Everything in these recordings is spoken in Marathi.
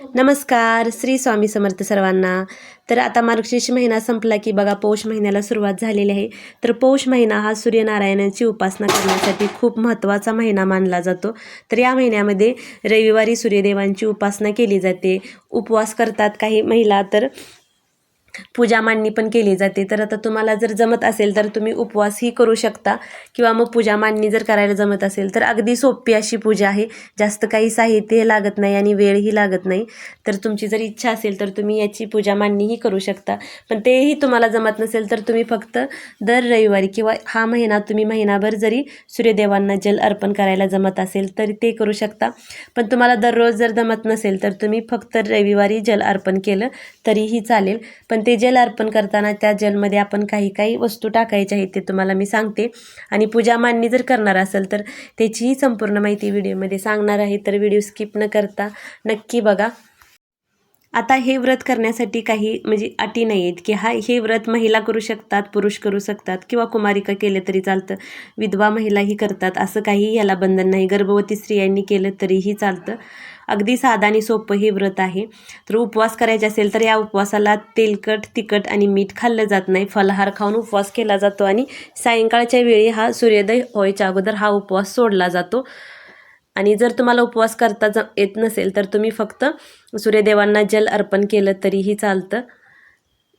नमस्कार श्री स्वामी समर्थ सर्वांना. तर आता मार्गशीर्ष महिना संपला की बघा पौष महिन्याला सुरुवात झालेली आहे. तर पौष महिना हा सूर्यनारायणाची उपासना करण्यासाठी खूप महत्त्वाचा महिना मानला जातो. तर या महिन्यामध्ये रविवारी सूर्यदेवांची उपासना केली जाते. उपवास करतात काही महिला तर पूजा मांडणी पण केली जाते. तर आता तुम्हाला जर जमत असेल तर तुम्ही उपवासही करू शकता किंवा मग पूजा मांडणी जर करायला जमत असेल तर अगदी सोपी अशी पूजा आहे. जास्त काही साहित्य लागत नाही आणि वेळही लागत नाही. तर तुमची जर इच्छा असेल तर तुम्ही याची पूजा मांडणीही करू शकता. पण तेही तुम्हाला जमत नसेल तर तुम्ही फक्त दर रविवारी किंवा हा महिना तुम्ही महिनाभर जरी सूर्यदेवांना जल अर्पण करायला जमत असेल तर ते करू शकता. पण तुम्हाला दररोज जर जमत नसेल तर तुम्ही फक्त रविवारी जल अर्पण केलं तरीही चालेल. पण ते जल अर्पण करताना त्या जलमध्ये आपण काही काही वस्तू टाकायच्या आहेत ते तुम्हाला मी सांगते. आणि पूजा मांडणी जर करणार असेल तर त्याचीही संपूर्ण माहिती व्हिडिओमध्ये सांगणार आहे. तर व्हिडिओ स्किप न करता नक्की बघा. आता हे व्रत करण्यासाठी काही म्हणजे अटी नाही आहेत की हा हे व्रत महिला करू शकतात पुरुष करू शकतात किंवा कुमारिका केले तरी चालतं विधवा महिलाही करतात असं काही याला बंधन नाही. गर्भवती स्त्रियांनी केलं तरीही चालतं. अगदी साधा आणि सोपं हे व्रत आहे. तर उपवास करायचे असेल तर या उपवासाला तेलकट तिखट आणि मीठ खाल्लं जात नाही. फलाहार खाऊन उपवास केला जातो आणि सायंकाळच्या वेळी हा सूर्योदय व्हायच्या अगोदर हा उपवास सोडला जातो. आणि जर तुम्हाला उपवास करता ज येत नसेल तर तुम्ही फक्त सूर्यदेवांना जल अर्पण केलं तरीही चालतं.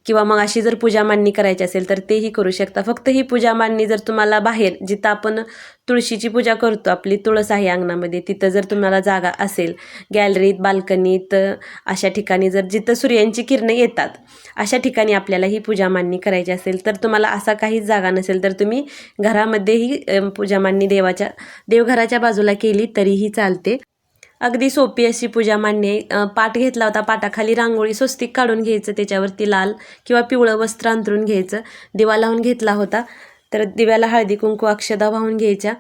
किंवा मग अशी जर पूजा मांडणी करायची असेल तर तेही करू शकता. फक्त ही पूजा मांडणी जर तुम्हाला बाहेर जिथं आपण तुळशीची पूजा करतो आपली तुळस आहे अंगणामध्ये तिथं जर तुम्हाला जागा असेल गॅलरीत बाल्कनीत अशा ठिकाणी जर जिथं सूर्यांची किरणं येतात अशा ठिकाणी आपल्याला ही पूजा मांडणी करायची असेल तर तुम्हाला असा काहीच जागा नसेल तर तुम्ही घरामध्येही पूजा मांडणी देवाच्या देवघराच्या बाजूला केली तरीही चालते. अगदी सोपी अशी पूजा मांडणे. पाट घेतला होता. पाटाखाली रांगोळी स्वस्तिक काढून घ्यायचं त्याच्यावरती लाल किंवा पिवळं वस्त्र अंतरून घ्यायचं. दिवा लावून घेतला होता. तर दिव्याला हळदी कुंकू अक्षदा वाहून घ्यायच्या.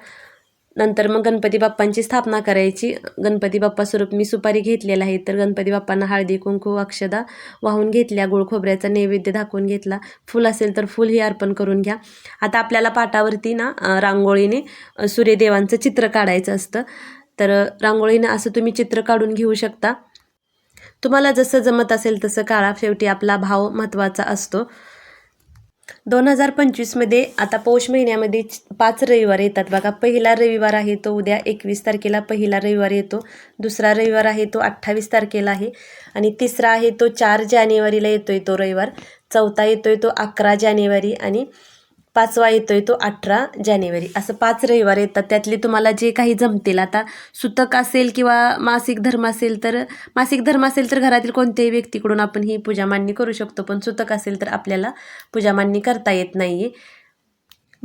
नंतर मग गणपती बाप्पांची स्थापना करायची. गणपती बाप्पा स्वरूप मी सुपारी घेतलेला आहे. तर गणपती बाप्पांना हळदी कुंकू अक्षदा वाहून घेतल्या. गुळ खोबऱ्याचा नैवेद्य दाखवून घेतला. फुल असेल तर फुलही अर्पण करून घ्या. आता आपल्याला पाटावरती ना रांगोळीने सूर्यदेवांचं चित्र काढायचं असतं. तर रांगोळीनं असं तुम्ही चित्र काढून घेऊ शकता. तुम्हाला जसं जमत असेल तसं काळा शेवटी आपला भाव महत्त्वाचा असतो. दोन हजार पंचवीसमध्ये आता पौष महिन्यामध्ये पाच रविवार येतात. बघा पहिला रविवार आहे तो उद्या एकवीस तारखेला पहिला रविवार येतो. दुसरा रविवार आहे तो अठ्ठावीस तारखेला आहे. आणि तिसरा आहे तो चार जानेवारीला येतोय तो रविवार. चौथा येतोय तो अकरा जानेवारी. आणि पाचवा येतोय तो अठरा जानेवारी. असं पाच रविवार येतात. त्यातले तुम्हाला जे काही जमतील आता सुतक असेल किंवा मासिक धर्म असेल तर मासिक धर्म असेल तर घरातील कोणत्याही व्यक्तीकडून आपण ही पूजा मांडणी करू शकतो पण सुतक असेल तर आपल्याला पूजा मांडणी करता येत नाही आहे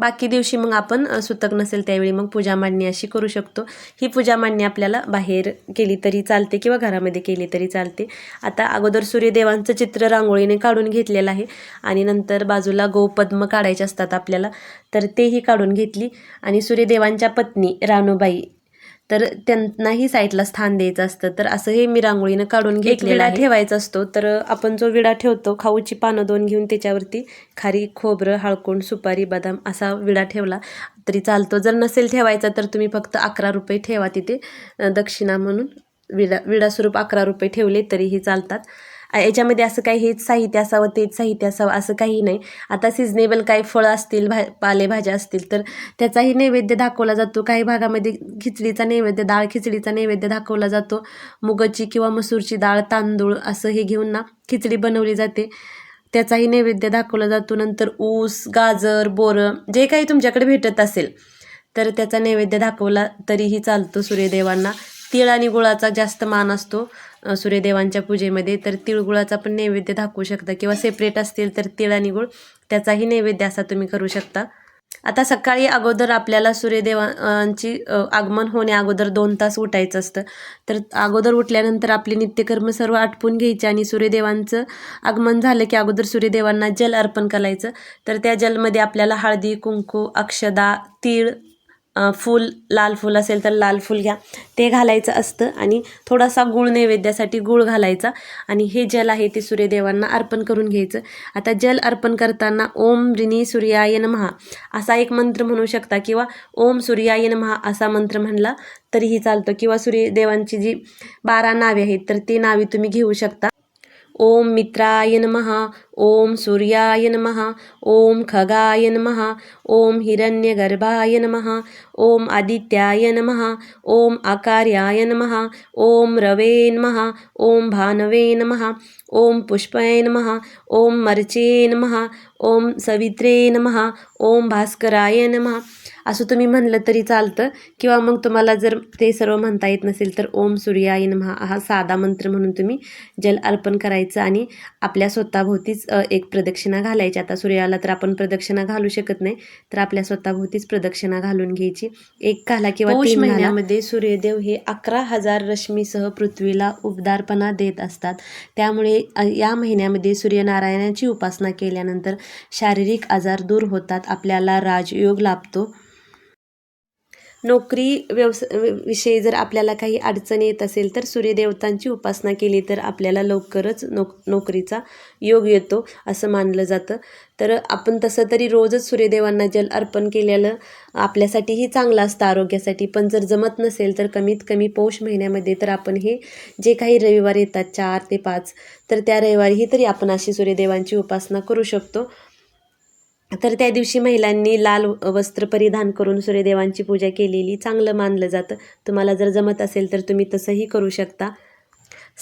बाकी दिवशी मग आपण सुतक नसेल त्यावेळी मग पूजा मांडणी अशी करू शकतो. ही पूजा मांडणी आपल्याला बाहेर केली तरी चालते किंवा घरामध्ये केली तरी चालते. आता अगोदर सूर्यदेवांचं चित्र रांगोळीने काढून घेतलेलं आहे आणि नंतर बाजूला गोपद्म काढायचे असतात आपल्याला तर तेही काढून घेतली. आणि सूर्यदेवांच्या पत्नी रानूबाई तर त्यांनाही साईडला स्थान द्यायचं असतं. तर असं हे मी रांगोळीनं काढून घेतलेला ठेवायचा असतो. तर आपण जो विडा ठेवतो खाऊची पानं दोन घेऊन त्याच्यावरती खारी खोबरं हळकोंड सुपारी बदाम असा विडा ठेवला तरी चालतो. जर नसेल ठेवायचा तर तुम्ही फक्त अकरा रुपये ठेवा तिथे दक्षिणा म्हणून. विडा विडा स्वरूप अकरा रुपये ठेवले तरीही चालतात. याच्यामध्ये असं काही हेच साहित्य असावं तेच साहित्य असावं असं काही नाही. आता सिजनेबल काही फळं असतील भा पालेभाज्या असतील तर त्याचाही नैवेद्य दाखवला जातो. काही भागामध्ये खिचडीचा नैवेद्य डाळ खिचडीचा नैवेद्य दाखवला जातो. मुगाची किंवा मसूरची डाळ तांदूळ असं हे घेऊन ना खिचडी बनवली जाते. त्याचाही नैवेद्य दाखवला जातो. नंतर ऊस गाजर बोरं जे काही तुमच्याकडे भेटत असेल तर त्याचा नैवेद्य दाखवला तरीही चालतो सूर्यदेवांना. तिळ आणि गुळाचा जास्त मान असतो. सूर्यदेवांच्या पूजेमध्ये तर तिळगुळाचा पण नैवेद्य दाखवू शकता. किंवा सेपरेट असतील तर तिळ आणि गुळ त्याचाही नैवेद्य असा तुम्ही करू शकता. आता सकाळी अगोदर आपल्याला सूर्यदेवांची आगमन होण्या अगोदर दोन तास उठायचं असतं. तर अगोदर उठल्यानंतर आपले नित्यकर्म सर्व आटपून घ्यायचे आणि सूर्यदेवांचं आगमन झालं की अगोदर सूर्यदेवांना जल अर्पण करायचं. तर त्या जलमध्ये आपल्याला हळदी कुंकू अक्षदा तीळ फूल लाल फूल असेल तर लाल फूल घ्या. ते घालायचं असतं आणि थोडासा गूळ नैवेद्यासाठी गूळ घालायचा आणि हे जल आहे ते सूर्यदेवांना अर्पण करून घ्यायचं. आता जल अर्पण करताना ओम ऋणी सूर्याय महा असा एक मंत्र म्हणू शकता किंवा ओम सूर्याय महा असा मंत्र म्हणला तरीही चालतो. किंवा सूर्यदेवांची जी बारा नावे आहेत तर ती नावे तुम्ही घेऊ शकता. ओम मित्राय नमः ओम सूर्याय नमः ओम खगाय नमः ओम हिरण्यगर्भाय नमः ओम आदित्याय नमः ओम आकार्याय नमः ओम रवे नमः ओम भानवे नमः ओम पुष्पय नमः ओम मर्चे नमः ओम सवित्रे नमः ओम भास्कराय नमः असं तुम्ही म्हणलं तरी चालतं. किंवा मग तुम्हाला जर ते सर्व म्हणता येत नसेल तर ओम सूर्याय नमः हा साधा मंत्र म्हणून तुम्ही जल अर्पण करायचं आणि आपल्या स्वतःभोवतीच एक प्रदक्षिणा घालायची. आता सूर्याला तर आपण प्रदक्षिणा घालू शकत नाही. तर आपल्या स्वतःभोवतीच प्रदक्षिणा घालून घ्यायची. एक घाला किंवा पौष महिन्यामध्ये सूर्यदेव हे अकरा हजार रश्मीसह पृथ्वीला उबदारपणा देत असतात. त्यामुळे या महिन्यामध्ये सूर्यनारायणाची उपासना केल्यानंतर शारीरिक आजार दूर होतात. आपल्याला राजयोग लाभतो. नोकरी व्यवस विषयी जर आपल्याला काही अडचण येत असेल तर सूर्यदेवतांची उपासना केली तर आपल्याला लवकरच नोक नोकरीचा योग येतो असं मानलं जातं. तर आपण तसं तरी रोजच सूर्यदेवांना जल अर्पण केलेलं आपल्यासाठीही चांगलं असतं आरोग्यासाठी. पण जर जमत नसेल तर कमीत कमी पौष महिन्यामध्ये तर आपण हे जे काही रविवार येतात चार ते पाच तर त्या रविवारीही तरी आपण अशी सूर्यदेवांची उपासना करू शकतो. तर त्या दिवशी महिलांनी लाल वस्त्र परिधान करून सूर्यदेवांची पूजा केलेली चांगलं मानलं जातं. तुम्हाला जर जमत असेल तर तुम्ही तसंही करू शकता.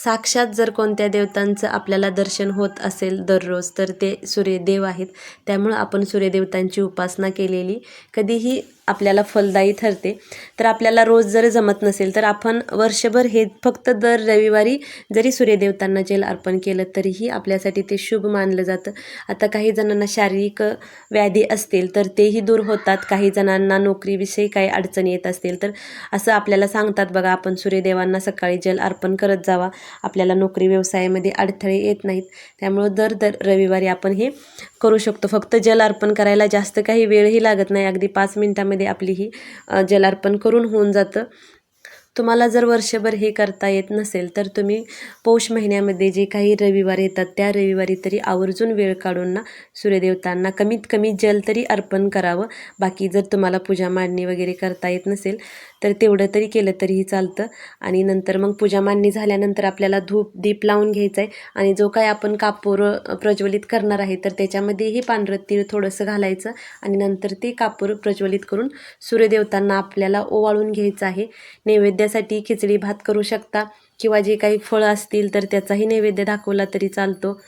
साक्षात जर कोणत्या देवतांचं आपल्याला दर्शन होत असेल दररोज तर ते सूर्यदेव आहेत. त्यामुळं आपण सूर्यदेवतांची उपासना केलेली. कधीही आपल्याला फलदायी ठरते. तर आपल्याला रोज जर जमत नसेल तर आपण वर्षभर हे फक्त दर रविवारी जरी सूर्यदेवतांना जेल अर्पण केलं तरीही आपल्यासाठी ते शुभ मानलं जातं. आता काही जणांना शारीरिक व्याधी असतील तर तेही दूर होतात. काही जणांना नोकरीविषयी काही अडचणी येत असतील तर असं आपल्याला सांगतात. बघा आपण सूर्यदेवांना सकाळी जल अर्पण करत जावा. आपल्याला नोकरी व्यवसायामध्ये अडथळे येत नाहीत. त्यामुळं दर दर रविवारी आपण हे करू शकतो. फक्त जल अर्पण करायला जास्त काही वेळही लागत नाही. अगदी पाच मिनटामध्ये आपली ही जलार्पण करून होऊन जातं. तुम्हाला जर वर्षभर हे करता येत नसेल तर तुम्ही पौष महिन्यामध्ये जे काही रविवार येतात त्या रविवारी तरी आवर्जून वेळ काढून ना सूर्यदेवतांना कमीत कमी जल तरी अर्पण करावं. बाकी जर तुम्हाला पूजा मांडणी वगैरे करता येत नसेल तर तेवढं तरी केलं तरीही चालतं. आणि नंतर मग पूजा मांडणी झाल्यानंतर आपल्याला धूप दीप लावून घ्यायचं आहे आणि जो काय आपण कापूर प्रज्वलित करणार आहे तर त्याच्यामध्येही पांढरं तीळ थोडंसं घालायचं आणि नंतर ते कापूर प्रज्वलित करून सूर्यदेवतांना आपल्याला ओवाळून घ्यायचं आहे. नैवेद्य नैवेद्यासाठी खिचडी भात करू शकता किंवा जे काही फळं असतील तर त्याचाही नैवेद्य दाखवला तरी चालतो.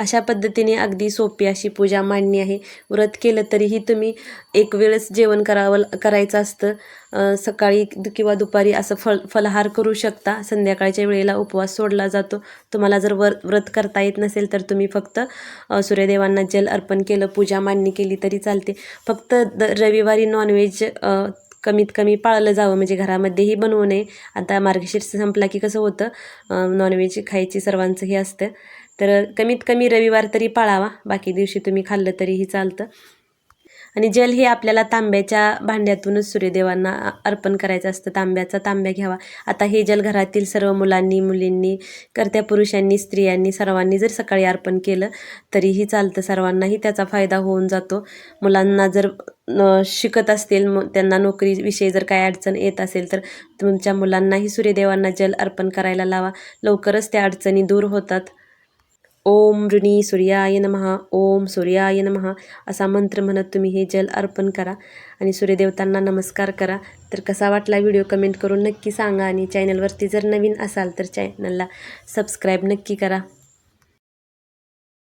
अशा पद्धतीने अगदी सोपी अशी पूजा मांडणी आहे. व्रत केलं तरीही तुम्ही एक वेळेस जेवण करावं करायचं असतं. सकाळी किंवा दुपारी असं फल फलाहार करू शकता. संध्याकाळच्या वेळेला उपवास सोडला जातो. तुम्हाला जर वर व्रत करता येत नसेल तर तुम्ही फक्त सूर्यदेवांना जल अर्पण केलं पूजा मांडणी केली तरी चालते. फक्त द रविवारी नॉनव्हेज कमीत कमी पाळलं जावं म्हणजे घरामध्येही बनवू नये. आता मार्गशीर्ष संपला की कसं होतं नॉनव्हेज खायची सर्वांचं हे असतं. तर कमीत कमी रविवार तरी पाळावा बाकी दिवशी तुम्ही खाल्लं तरीही चालतं. आणि जल हे आपल्याला तांब्याच्या भांड्यातूनच सूर्यदेवांना अर्पण करायचं असतं. तांब्याचा तांब्या घ्यावा. आता हे जल घरातील सर्व मुलांनी मुलींनी करत्या पुरुषांनी स्त्रियांनी सर्वांनी जर सकाळी अर्पण केलं तरीही चालतं. सर्वांनाही त्याचा फायदा होऊन जातो. मुलांना जर शिकत असतील मग त्यांना नोकरीविषयी जर काय अडचण येत असेल तर तुमच्या मुलांनाही सूर्यदेवांना जल अर्पण करायला लावा. लवकरच त्या अडचणी दूर होतात. ओम ऋणी सूर्याय नमहा ओम सूर्याय नमः. असा मंत्र म्हणत तुम्ही हे जल अर्पण करा आणि सूर्यदेवतांना नमस्कार करा. तर कसा वाटला व्हिडिओ कमेंट करून नक्की सांगा आणि चॅनलवरती जर नवीन असाल तर चॅनलला सबस्क्राईब नक्की करा.